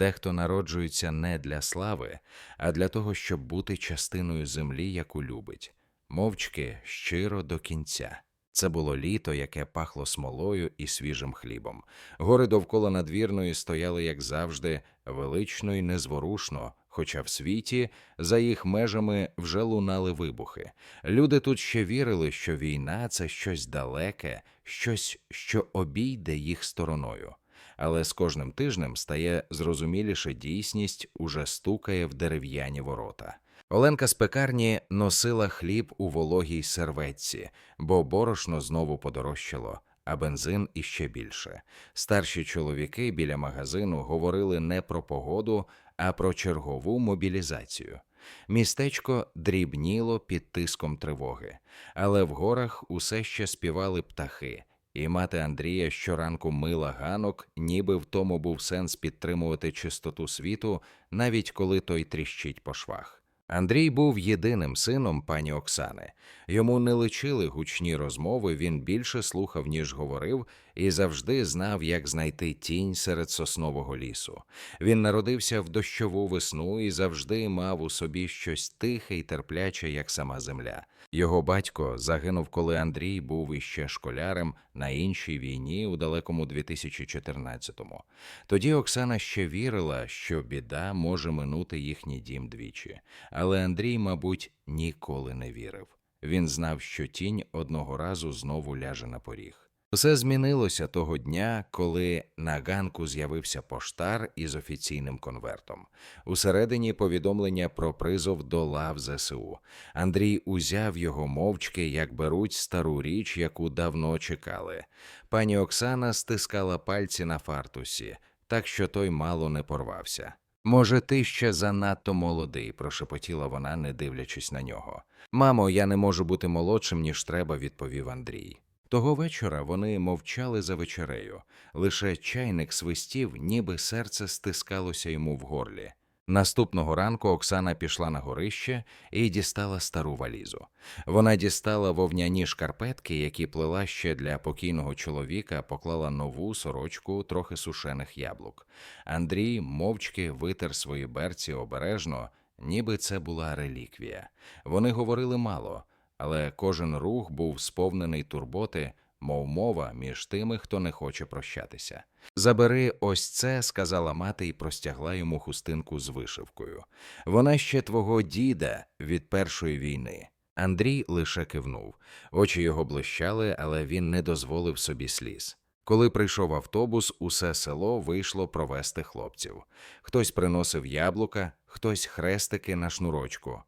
Дехто народжується не для слави, а для того, щоб бути частиною землі, яку любить, мовчки щиро до кінця. Це було літо, яке пахло смолою і свіжим хлібом. Гори довкола надвірної стояли, як завжди, велично і незворушно, хоча в світі за їх межами вже лунали вибухи. Люди тут ще вірили, що війна це щось далеке, щось, що обійде їх стороною. Але з кожним тижнем стає зрозуміліше дійсність уже стукає в дерев'яні ворота. Оленка з пекарні носила хліб у вологій серветці, бо борошно знову подорожчало, а бензин іще більше. Старші чоловіки біля магазину говорили не про погоду, а про чергову мобілізацію. Містечко дрібніло під тиском тривоги, але в горах усе ще співали птахи, і мати Андрія щоранку мила ганок, ніби в тому був сенс підтримувати чистоту світу, навіть коли той тріщить по швах. Андрій був єдиним сином пані Оксани. Йому не личили гучні розмови, він більше слухав, ніж говорив, і завжди знав, як знайти тінь серед соснового лісу. Він народився в дощову весну і завжди мав у собі щось тихе й терпляче, як сама земля. Його батько загинув, коли Андрій був іще школярем на іншій війні у далекому 2014-му. Тоді Оксана ще вірила, що біда може минути їхній дім двічі, але Андрій, мабуть, ніколи не вірив. Він знав, що тінь одного разу знову ляже на поріг. Все змінилося того дня, коли на ганку з'явився поштар із офіційним конвертом. Усередині повідомлення про призов до лав ЗСУ. Андрій узяв його мовчки, як беруть стару річ, яку давно чекали. Пані Оксана стискала пальці на фартусі, так що той мало не порвався. Може, ти ще занадто молодий, прошепотіла вона, не дивлячись на нього. Мамо, я не можу бути молодшим, ніж треба, відповів Андрій. Того вечора вони мовчали за вечерею, лише чайник свистів, ніби серце стискалося йому в горлі. Наступного ранку Оксана пішла на горище і дістала стару валізу. Вона дістала вовняні шкарпетки, які плела ще для покійного чоловіка, поклала нову сорочку, трохи сушених яблук. Андрій мовчки витер свої берці обережно, ніби це була реліквія. Вони говорили мало але кожен рух був сповнений турботи, мов мова між тими, хто не хоче прощатися. Забери ось це, сказала мати і простягла йому хустинку з вишивкою. Вона ще твого діда від першої війни. Андрій лише кивнув. Очі його блищали, але він не дозволив собі сліз. Коли прийшов автобус, усе село вийшло провести хлопців. Хтось приносив яблука, хтось хрестики на шнурочку.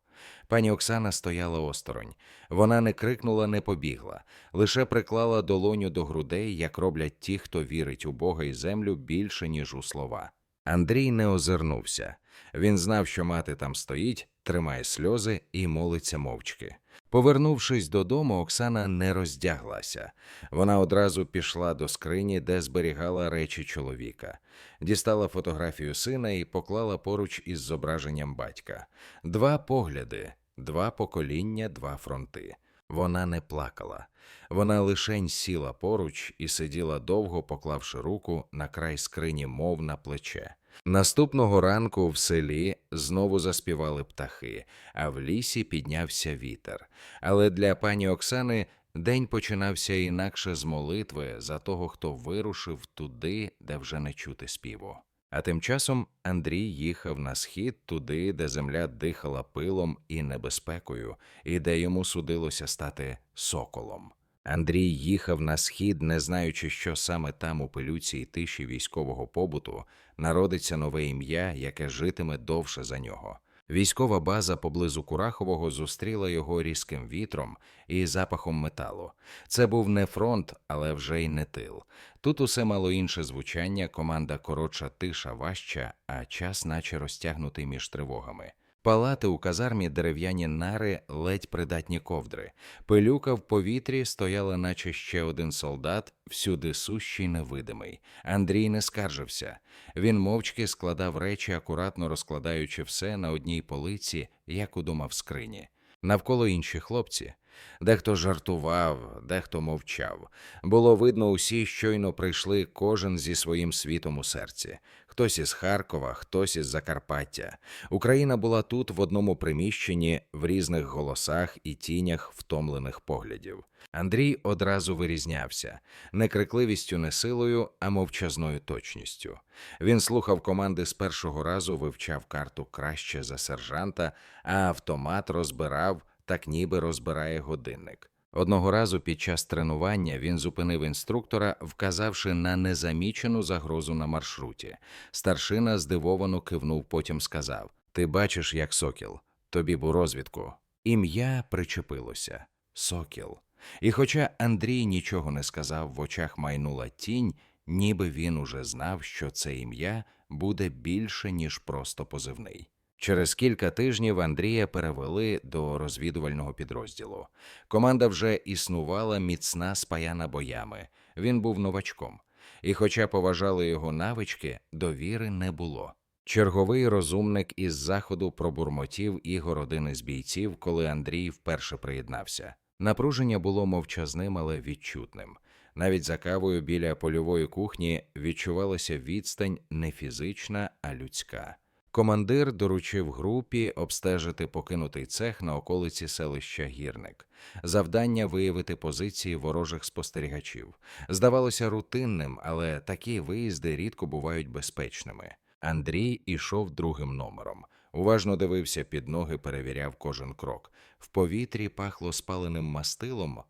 Пані Оксана стояла осторонь. Вона не крикнула, не побігла, лише приклала долоню до грудей, як роблять ті, хто вірить у Бога і землю більше, ніж у слова. Андрій не озирнувся. Він знав, що мати там стоїть, тримає сльози і молиться мовчки. Повернувшись додому, Оксана не роздяглася. Вона одразу пішла до скрині, де зберігала речі чоловіка, дістала фотографію сина і поклала поруч із зображенням батька. Два погляди, два покоління, два фронти. Вона не плакала. Вона лишень сіла поруч і сиділа довго, поклавши руку на край скрині, мов на плече. Наступного ранку в селі знову заспівали птахи, а в лісі піднявся вітер. Але для пані Оксани день починався інакше з молитви за того, хто вирушив туди, де вже не чути співу. А тим часом Андрій їхав на схід туди, де земля дихала пилом і небезпекою, і де йому судилося стати соколом. Андрій їхав на схід, не знаючи, що саме там у пилюці й тиші військового побуту народиться нове ім'я, яке житиме довше за нього. Військова база поблизу Курахового зустріла його різким вітром і запахом металу. Це був не фронт, але вже й не тил. Тут усе мало інше звучання, команда коротша тиша важча, а час, наче розтягнутий між тривогами. Палати у казармі дерев'яні нари, ледь придатні ковдри. Пилюка в повітрі стояла, наче ще один солдат, всюди сущий невидимий. Андрій не скаржився. Він мовчки складав речі, акуратно розкладаючи все на одній полиці, як удома в скрині. Навколо інші хлопці. Дехто жартував, дехто мовчав. Було видно, усі щойно прийшли кожен зі своїм світом у серці. Хтось із Харкова, хтось із Закарпаття. Україна була тут в одному приміщенні, в різних голосах і тінях втомлених поглядів. Андрій одразу вирізнявся не крикливістю, не силою, а мовчазною точністю. Він слухав команди з першого разу, вивчав карту краще за сержанта, а автомат розбирав, так ніби розбирає годинник. Одного разу під час тренування він зупинив інструктора, вказавши на незамічену загрозу на маршруті. Старшина здивовано кивнув, потім сказав: Ти бачиш, як сокіл, тобі б розвідку. Ім'я причепилося сокіл. І хоча Андрій нічого не сказав, в очах майнула тінь, ніби він уже знав, що це ім'я буде більше, ніж просто позивний. Через кілька тижнів Андрія перевели до розвідувального підрозділу. Команда вже існувала міцна спаяна боями. Він був новачком. І, хоча поважали його навички, довіри не було. Черговий розумник із заходу пробурмотів Ігор один із бійців, коли Андрій вперше приєднався. Напруження було мовчазним, але відчутним. Навіть за кавою біля польової кухні відчувалася відстань не фізична, а людська. Командир доручив групі обстежити покинутий цех на околиці селища Гірник. Завдання виявити позиції ворожих спостерігачів. Здавалося рутинним, але такі виїзди рідко бувають безпечними. Андрій ішов другим номером. Уважно дивився під ноги, перевіряв кожен крок. В повітрі пахло спаленим мастилом,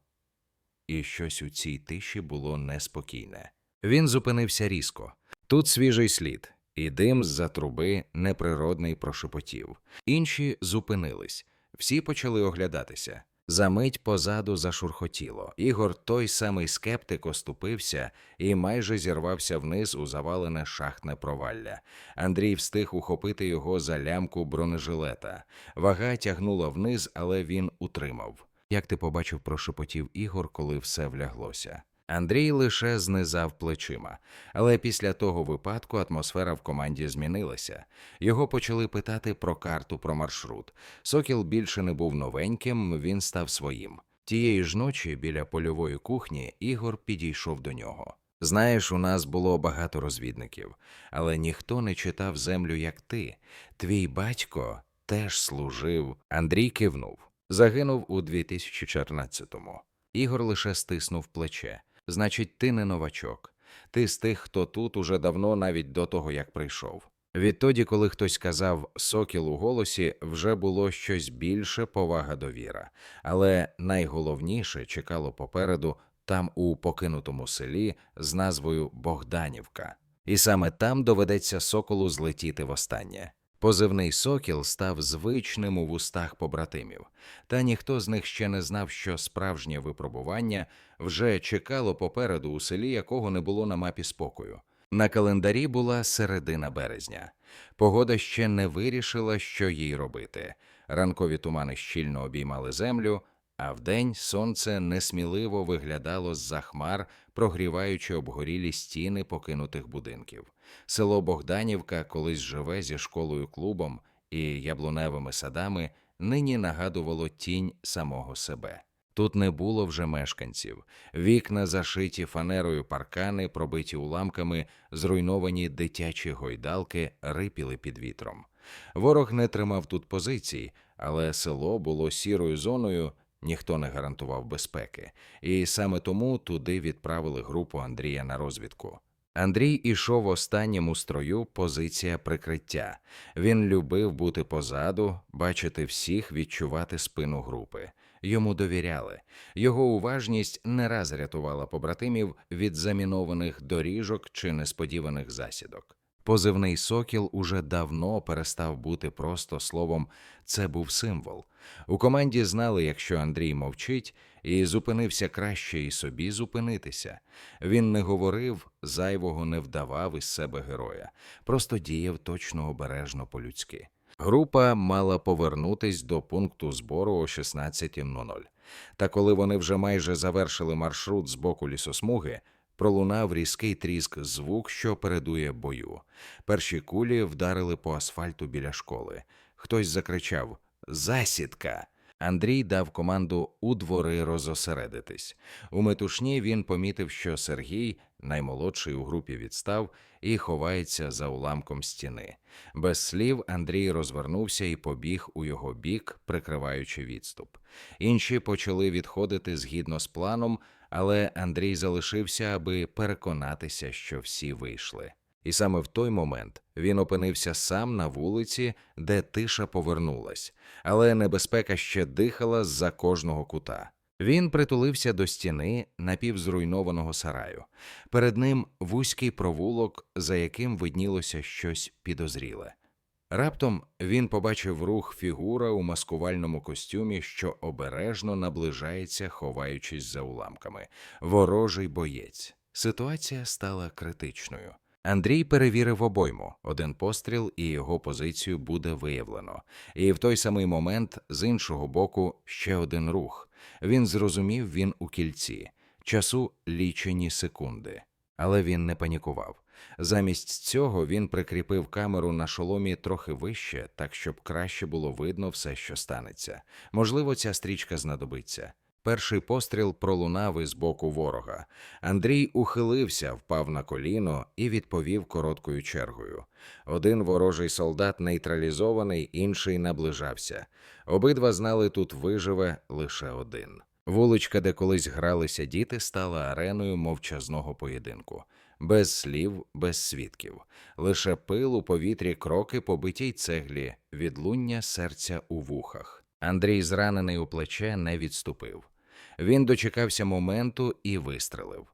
і щось у цій тиші було неспокійне. Він зупинився різко. Тут свіжий слід, і дим з-за труби неприродний прошепотів. Інші зупинились, всі почали оглядатися. Замить позаду зашурхотіло. Ігор, той самий скептик, оступився і майже зірвався вниз у завалене шахтне провалля. Андрій встиг ухопити його за лямку бронежилета. Вага тягнула вниз, але він утримав. Як ти побачив, прошепотів Ігор, коли все вляглося. Андрій лише знизав плечима, але після того випадку атмосфера в команді змінилася. Його почали питати про карту, про маршрут. Сокіл більше не був новеньким, він став своїм. Тієї ж ночі біля польової кухні Ігор підійшов до нього. Знаєш, у нас було багато розвідників, але ніхто не читав землю, як ти. Твій батько теж служив. Андрій кивнув. Загинув у 2014-му. Ігор лише стиснув плече. Значить, ти не новачок. Ти з тих, хто тут уже давно, навіть до того, як прийшов. Відтоді, коли хтось казав сокіл у голосі, вже було щось більше повага довіра. Але найголовніше чекало попереду там, у покинутому селі, з назвою Богданівка. І саме там доведеться соколу злетіти востаннє. Позивний сокіл став звичним у вустах побратимів, та ніхто з них ще не знав, що справжнє випробування вже чекало попереду у селі, якого не було на мапі спокою. На календарі була середина березня. Погода ще не вирішила, що їй робити. Ранкові тумани щільно обіймали землю, а вдень сонце несміливо виглядало з-за хмар, прогріваючи обгорілі стіни покинутих будинків. Село Богданівка, колись живе зі школою клубом і яблуневими садами, нині нагадувало тінь самого себе. Тут не було вже мешканців, вікна зашиті фанерою паркани, пробиті уламками, зруйновані дитячі гойдалки рипіли під вітром. Ворог не тримав тут позицій, але село було сірою зоною, ніхто не гарантував безпеки, і саме тому туди відправили групу Андрія на розвідку. Андрій ішов останнім у строю позиція прикриття. Він любив бути позаду, бачити всіх, відчувати спину групи. Йому довіряли. Його уважність не раз рятувала побратимів від замінованих доріжок чи несподіваних засідок. Позивний сокіл уже давно перестав бути просто словом, це був символ. У команді знали, якщо Андрій мовчить, і зупинився краще і собі зупинитися. Він не говорив, зайвого не вдавав із себе героя, просто діяв точно обережно по-людськи. Група мала повернутись до пункту збору о 16.00. Та коли вони вже майже завершили маршрут з боку лісосмуги, пролунав різкий тріск звук, що передує бою. Перші кулі вдарили по асфальту біля школи. Хтось закричав Засідка. Андрій дав команду у двори розосередитись. У метушні він помітив, що Сергій, наймолодший у групі, відстав і ховається за уламком стіни. Без слів Андрій розвернувся і побіг у його бік, прикриваючи відступ. Інші почали відходити згідно з планом, але Андрій залишився, аби переконатися, що всі вийшли. І саме в той момент він опинився сам на вулиці, де тиша повернулась, але небезпека ще дихала з-за кожного кута. Він притулився до стіни напівзруйнованого сараю. Перед ним вузький провулок, за яким виднілося щось підозріле. Раптом він побачив рух фігура у маскувальному костюмі, що обережно наближається, ховаючись за уламками. Ворожий боєць. Ситуація стала критичною. Андрій перевірив обойму. Один постріл і його позицію буде виявлено. І в той самий момент, з іншого боку, ще один рух. Він зрозумів, він у кільці. Часу лічені секунди. Але він не панікував. Замість цього він прикріпив камеру на шоломі трохи вище, так щоб краще було видно все, що станеться. Можливо, ця стрічка знадобиться. Перший постріл пролунав із боку ворога. Андрій ухилився, впав на коліно і відповів короткою чергою. Один ворожий солдат нейтралізований, інший наближався. Обидва знали, тут виживе лише один. Вуличка, де колись гралися діти, стала ареною мовчазного поєдинку. Без слів, без свідків, лише пил у повітрі, кроки по битій цеглі, відлуння серця у вухах. Андрій, зранений у плече, не відступив. Він дочекався моменту і вистрелив.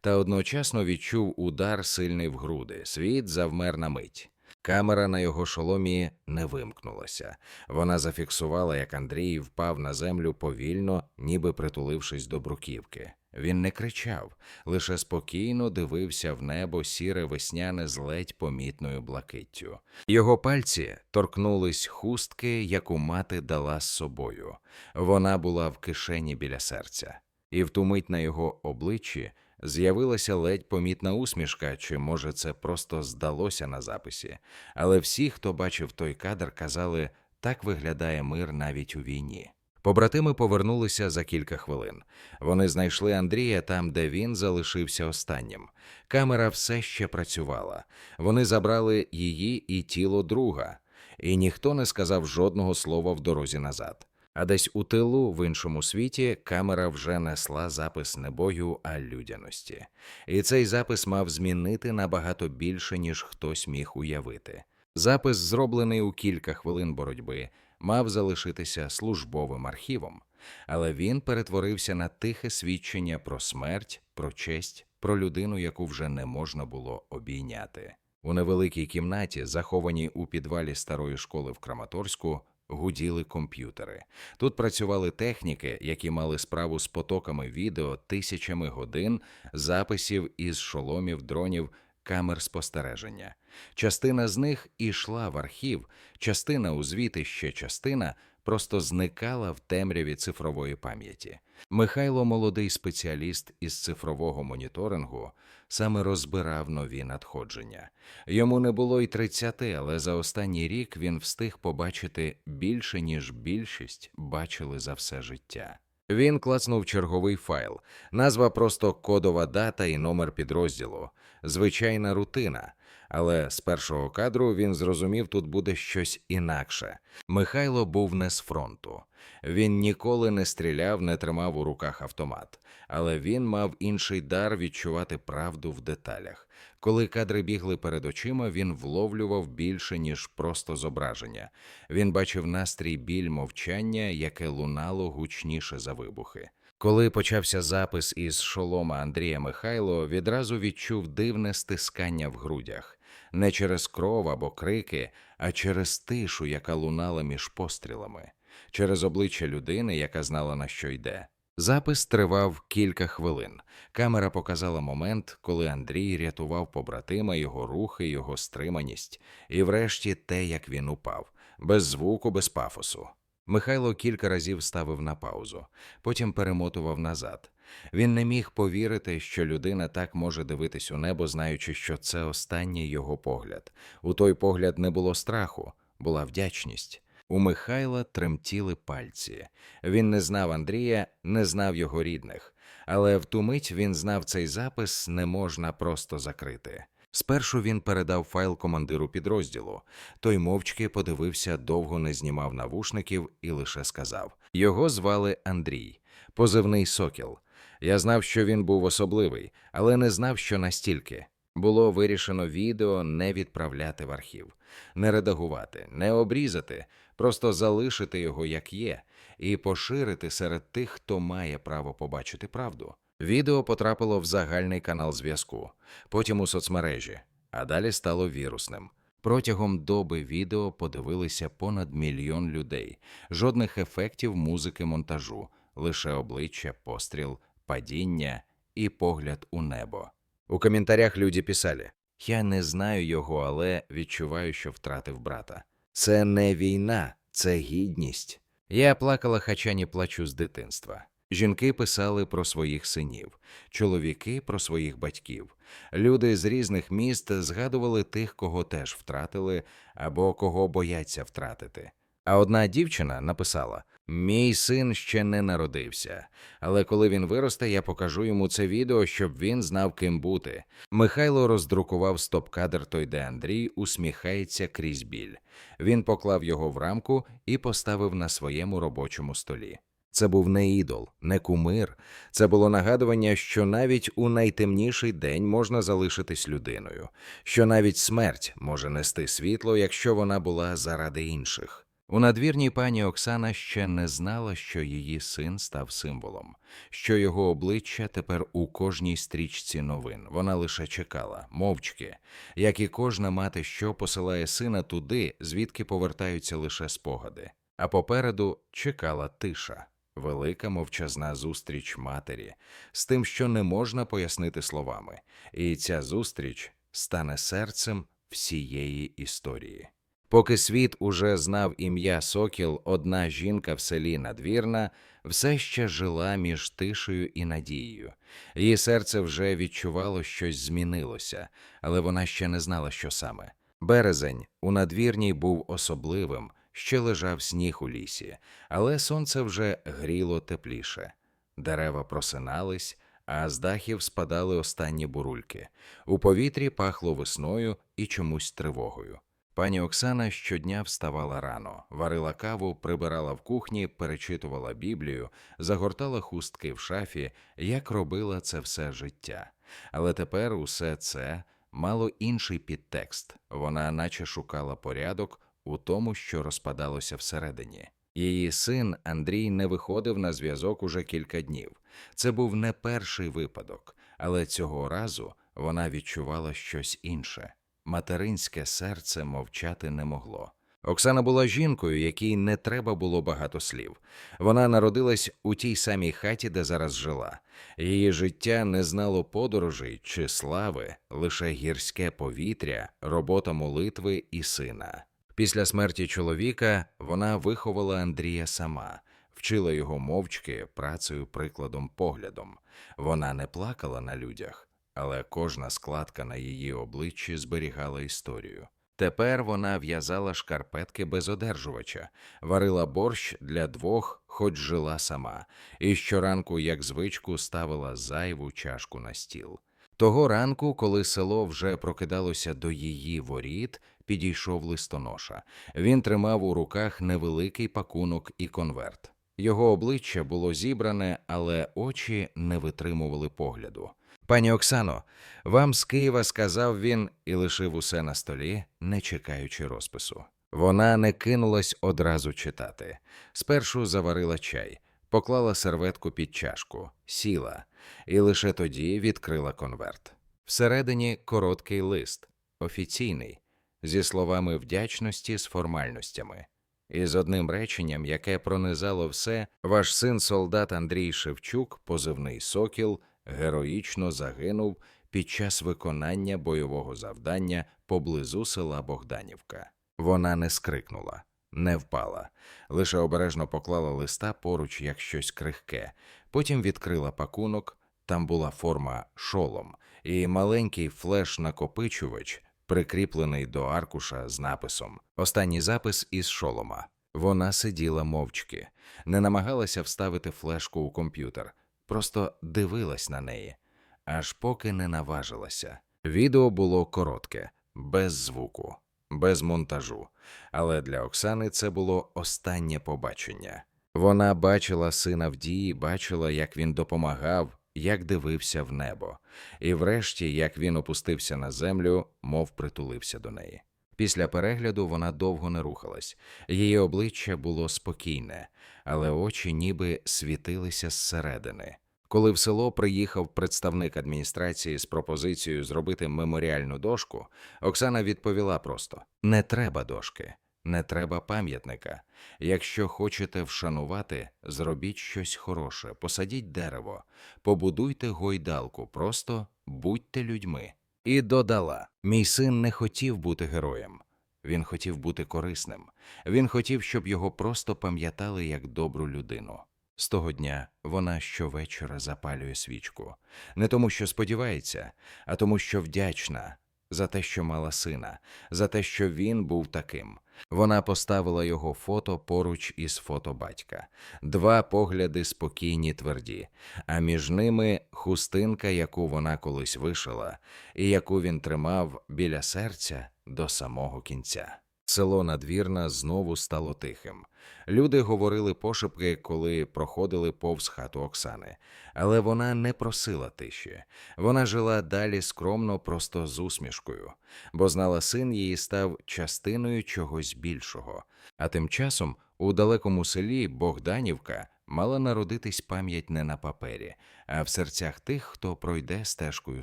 Та одночасно відчув удар сильний в груди. Світ завмер на мить. Камера на його шоломі не вимкнулася. Вона зафіксувала, як Андрій впав на землю повільно, ніби притулившись до бруківки. Він не кричав, лише спокійно дивився в небо сіре весняне з ледь помітною блакиттю. Його пальці торкнулись хустки, яку мати дала з собою. Вона була в кишені біля серця, і в ту мить на його обличчі з'явилася ледь помітна усмішка, чи може це просто здалося на записі. Але всі, хто бачив той кадр, казали, так виглядає мир навіть у війні. Побратими повернулися за кілька хвилин. Вони знайшли Андрія там, де він залишився останнім. Камера все ще працювала. Вони забрали її і тіло друга, і ніхто не сказав жодного слова в дорозі назад. А десь у тилу, в іншому світі, камера вже несла запис не бою, а людяності. І цей запис мав змінити набагато більше, ніж хтось міг уявити. Запис, зроблений у кілька хвилин боротьби, мав залишитися службовим архівом, але він перетворився на тихе свідчення про смерть, про честь, про людину, яку вже не можна було обійняти. У невеликій кімнаті, захованій у підвалі старої школи в Краматорську, гуділи комп'ютери. Тут працювали техніки, які мали справу з потоками відео, тисячами годин, записів із шоломів, дронів, камер спостереження. Частина з них ішла в архів, частина у звіти, ще частина просто зникала в темряві цифрової пам'яті. Михайло, молодий спеціаліст із цифрового моніторингу, саме розбирав нові надходження. Йому не було й тридцяти, але за останній рік він встиг побачити більше, ніж більшість бачили за все життя. Він клацнув черговий файл, назва просто кодова дата і номер підрозділу, звичайна рутина. Але з першого кадру він зрозумів, тут буде щось інакше. Михайло був не з фронту. Він ніколи не стріляв, не тримав у руках автомат, але він мав інший дар відчувати правду в деталях. Коли кадри бігли перед очима, він вловлював більше, ніж просто зображення. Він бачив настрій біль мовчання, яке лунало гучніше за вибухи. Коли почався запис із шолома Андрія Михайло, відразу відчув дивне стискання в грудях не через кров або крики, а через тишу, яка лунала між пострілами, через обличчя людини, яка знала на що йде. Запис тривав кілька хвилин. Камера показала момент, коли Андрій рятував побратима, його рухи, його стриманість, і врешті те, як він упав, без звуку, без пафосу. Михайло кілька разів ставив на паузу, потім перемотував назад. Він не міг повірити, що людина так може дивитись у небо, знаючи, що це останній його погляд. У той погляд не було страху, була вдячність. У Михайла тремтіли пальці. Він не знав Андрія, не знав його рідних, але в ту мить він знав цей запис не можна просто закрити. Спершу він передав файл командиру підрозділу. Той мовчки подивився, довго не знімав навушників і лише сказав: його звали Андрій, позивний Сокіл. Я знав, що він був особливий, але не знав, що настільки. Було вирішено відео не відправляти в архів, не редагувати, не обрізати, просто залишити його як є, і поширити серед тих, хто має право побачити правду. Відео потрапило в загальний канал зв'язку, потім у соцмережі, а далі стало вірусним. Протягом доби відео подивилися понад мільйон людей, жодних ефектів музики монтажу, лише обличчя, постріл, падіння і погляд у небо. У коментарях люди писали: Я не знаю його, але відчуваю, що втратив брата. Це не війна, це гідність. Я плакала, хоча не плачу з дитинства. Жінки писали про своїх синів, чоловіки про своїх батьків. Люди з різних міст згадували тих, кого теж втратили або кого бояться втратити. А одна дівчина написала: Мій син ще не народився, але коли він виросте, я покажу йому це відео, щоб він знав, ким бути. Михайло роздрукував стоп-кадр той, де Андрій усміхається крізь біль. Він поклав його в рамку і поставив на своєму робочому столі. Це був не ідол, не кумир. Це було нагадування, що навіть у найтемніший день можна залишитись людиною, що навіть смерть може нести світло, якщо вона була заради інших. У надвірній пані Оксана ще не знала, що її син став символом, що його обличчя тепер у кожній стрічці новин. Вона лише чекала, мовчки, як і кожна мати, що посилає сина туди, звідки повертаються лише спогади. А попереду чекала тиша, велика мовчазна зустріч матері з тим, що не можна пояснити словами, і ця зустріч стане серцем всієї історії. Поки світ уже знав ім'я Сокіл, одна жінка в селі Надвірна все ще жила між тишею і надією. Її серце вже відчувало, щось змінилося, але вона ще не знала, що саме. Березень у надвірній був особливим, ще лежав сніг у лісі, але сонце вже гріло тепліше. Дерева просинались, а з дахів спадали останні бурульки. У повітрі пахло весною і чомусь тривогою. Пані Оксана щодня вставала рано, варила каву, прибирала в кухні, перечитувала Біблію, загортала хустки в шафі, як робила це все життя. Але тепер усе це мало інший підтекст. Вона наче шукала порядок у тому, що розпадалося всередині. Її син Андрій не виходив на зв'язок уже кілька днів. Це був не перший випадок, але цього разу вона відчувала щось інше. Материнське серце мовчати не могло. Оксана була жінкою, якій не треба було багато слів. Вона народилась у тій самій хаті, де зараз жила. Її життя не знало подорожей чи слави, лише гірське повітря, робота молитви і сина. Після смерті чоловіка вона виховала Андрія сама, вчила його мовчки, працею, прикладом, поглядом. Вона не плакала на людях, але кожна складка на її обличчі зберігала історію. Тепер вона в'язала шкарпетки без одержувача, варила борщ для двох, хоч жила сама, і щоранку, як звичку, ставила зайву чашку на стіл. Того ранку, коли село вже прокидалося до її воріт, підійшов листоноша. Він тримав у руках невеликий пакунок і конверт. Його обличчя було зібране, але очі не витримували погляду. Пані Оксано, вам з Києва сказав він і лишив усе на столі, не чекаючи розпису. Вона не кинулась одразу читати. Спершу заварила чай, поклала серветку під чашку, сіла, і лише тоді відкрила конверт. Всередині короткий лист, офіційний, зі словами вдячності з формальностями. І з одним реченням, яке пронизало все, ваш син солдат Андрій Шевчук, позивний Сокіл, героїчно загинув під час виконання бойового завдання поблизу села Богданівка. Вона не скрикнула, не впала, лише обережно поклала листа поруч як щось крихке, потім відкрила пакунок. Там була форма шолом і маленький флеш-накопичувач, прикріплений до аркуша з написом Останній запис із шолома. Вона сиділа мовчки, не намагалася вставити флешку у комп'ютер, просто дивилась на неї, аж поки не наважилася. Відео було коротке, без звуку, без монтажу, але для Оксани це було останнє побачення. Вона бачила сина в дії, бачила, як він допомагав, як дивився в небо, і врешті, як він опустився на землю, мов притулився до неї. Після перегляду вона довго не рухалась, її обличчя було спокійне, але очі ніби світилися зсередини. Коли в село приїхав представник адміністрації з пропозицією зробити меморіальну дошку, Оксана відповіла просто: не треба дошки, не треба пам'ятника. Якщо хочете вшанувати, зробіть щось хороше, посадіть дерево, побудуйте гойдалку, просто будьте людьми. І додала: мій син не хотів бути героєм. Він хотів бути корисним. Він хотів, щоб його просто пам'ятали як добру людину. З того дня вона щовечора запалює свічку, не тому, що сподівається, а тому, що вдячна за те, що мала сина, за те, що він був таким. Вона поставила його фото поруч із фото батька. Два погляди спокійні, тверді, а між ними хустинка, яку вона колись вишила, і яку він тримав біля серця до самого кінця. Село Надвірна знову стало тихим. Люди говорили пошепки, коли проходили повз хату Оксани, але вона не просила тиші. Вона жила далі скромно, просто з усмішкою, бо знала, син її став частиною чогось більшого. А тим часом у далекому селі Богданівка мала народитись пам'ять не на папері, а в серцях тих, хто пройде стежкою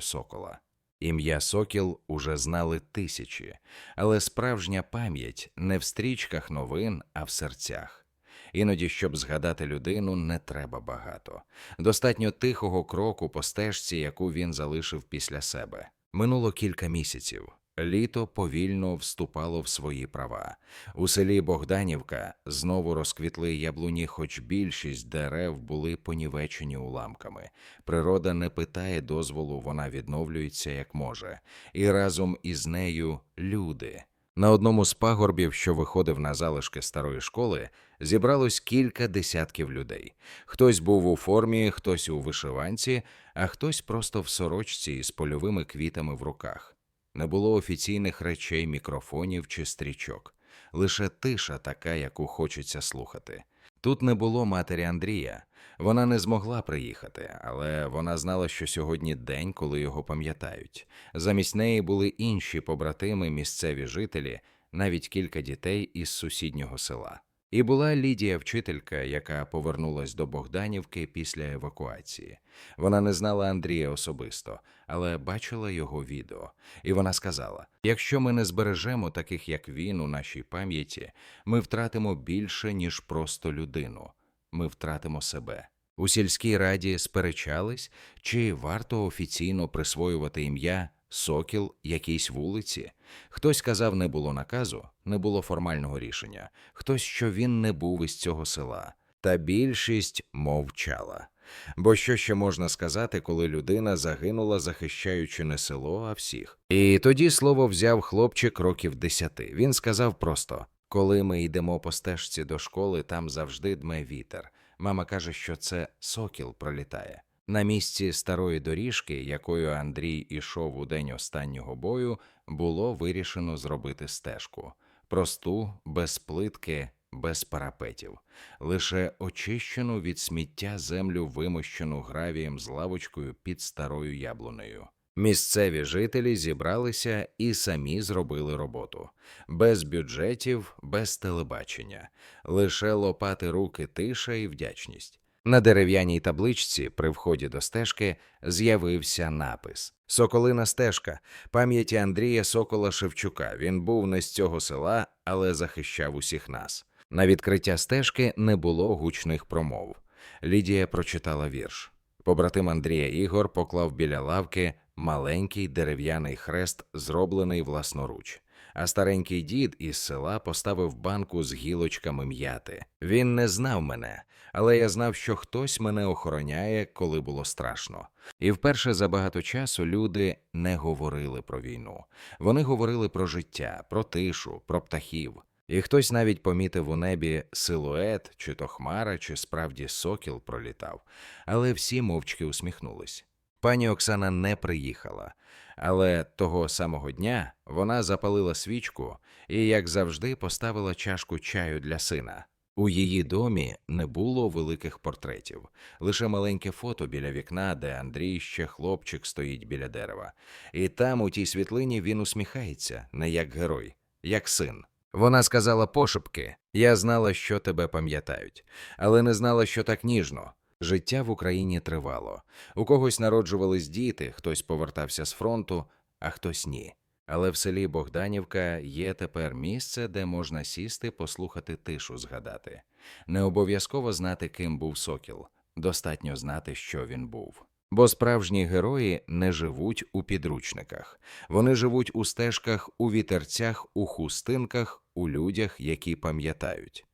сокола. Ім'я Сокіл уже знали тисячі, але справжня пам'ять не в стрічках новин, а в серцях. Іноді, щоб згадати людину, не треба багато. Достатньо тихого кроку по стежці, яку він залишив після себе. Минуло кілька місяців. Літо повільно вступало в свої права. У селі Богданівка знову розквітли яблуні, хоч більшість дерев були понівечені уламками. Природа не питає дозволу, вона відновлюється як може, і разом із нею люди. На одному з пагорбів, що виходив на залишки старої школи, зібралось кілька десятків людей. Хтось був у формі, хтось у вишиванці, а хтось просто в сорочці із польовими квітами в руках. Не було офіційних речей, мікрофонів чи стрічок, лише тиша така, яку хочеться слухати. Тут не було матері Андрія. Вона не змогла приїхати, але вона знала, що сьогодні день, коли його пам'ятають. Замість неї були інші побратими, місцеві жителі, навіть кілька дітей із сусіднього села. І була Лідія вчителька, яка повернулась до Богданівки після евакуації. Вона не знала Андрія особисто, але бачила його відео. І вона сказала: якщо ми не збережемо таких, як він, у нашій пам'яті, ми втратимо більше, ніж просто людину. Ми втратимо себе. У сільській раді сперечались, чи варто офіційно присвоювати ім'я Сокіл якійсь вулиці. Хтось казав, не було наказу, не було формального рішення, хтось, що він не був із цього села. Та більшість мовчала. Бо що ще можна сказати, коли людина загинула, захищаючи не село, а всіх? І тоді слово взяв хлопчик років десяти. Він сказав просто: коли ми йдемо по стежці до школи, там завжди дме вітер. Мама каже, що це сокіл пролітає. На місці старої доріжки, якою Андрій ішов у день останнього бою, було вирішено зробити стежку просту, без плитки, без парапетів, лише очищену від сміття землю, вимощену гравієм з лавочкою під старою яблунею. Місцеві жителі зібралися і самі зробили роботу без бюджетів, без телебачення, лише лопати руки, тиша і вдячність. На дерев'яній табличці при вході до стежки з'явився напис Соколина стежка пам'яті Андрія Сокола Шевчука. Він був не з цього села, але захищав усіх нас. На відкриття стежки не було гучних промов. Лідія прочитала вірш. Побратим Андрія Ігор поклав біля лавки маленький дерев'яний хрест, зроблений власноруч. А старенький дід із села поставив банку з гілочками м'яти. Він не знав мене, але я знав, що хтось мене охороняє, коли було страшно. І вперше за багато часу люди не говорили про війну. Вони говорили про життя, про тишу, про птахів. І хтось навіть помітив у небі силует, чи то хмара, чи справді сокіл пролітав, але всі мовчки усміхнулись. Пані Оксана не приїхала, але того самого дня вона запалила свічку і, як завжди, поставила чашку чаю для сина. У її домі не було великих портретів, лише маленьке фото біля вікна, де Андрій ще хлопчик стоїть біля дерева. І там, у тій світлині, він усміхається, не як герой, як син. Вона сказала пошепки: Я знала, що тебе пам'ятають, але не знала, що так ніжно. Життя в Україні тривало. У когось народжувались діти, хтось повертався з фронту, а хтось ні. Але в селі Богданівка є тепер місце, де можна сісти, послухати тишу, згадати. Не обов'язково знати, ким був сокіл, достатньо знати, що він був. Бо справжні герої не живуть у підручниках, вони живуть у стежках, у вітерцях, у хустинках, у людях, які пам'ятають.